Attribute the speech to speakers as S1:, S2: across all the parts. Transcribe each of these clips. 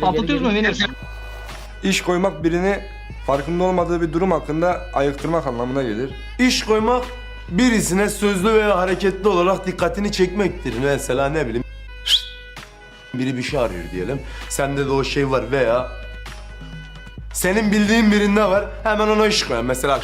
S1: Patlatıyoruz mu Venir?
S2: İş koymak birini farkında olmadığı bir durum hakkında ayıktırmak anlamına gelir.
S3: İş koymak birisine sözlü veya hareketli olarak dikkatini çekmektir. Mesela ne bileyim biri bir şey arıyor diyelim. Sende de o şey var veya senin bildiğin birinde var. Hemen ona iş koyan. Mesela.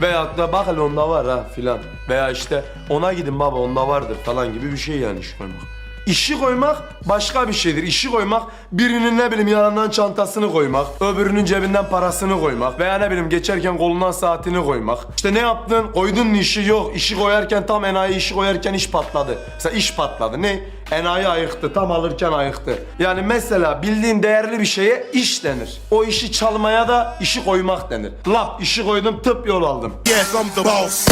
S3: Veyahut da bak hele onda var ha filan. Veya işte ona gidin baba onda vardır falan gibi bir şey yani iş koymak. İşi koymak başka bir şeydir. İşi koymak birinin ne bileyim yanından çantasını koymak, öbürünün cebinden parasını koymak veya ne bileyim geçerken kolundan saatini koymak. İşte ne yaptın? Koydun işi yok. İşi koyarken tam enayi işi koyarken iş patladı. Mesela iş patladı. Ne? Enayi ayıktı. Tam alırken ayıktı. Yani mesela bildiğin değerli bir şeye iş denir. O işi çalmaya da işi koymak denir. Laf işi koydum tıp yol aldım.
S4: Yes, I'm the boss.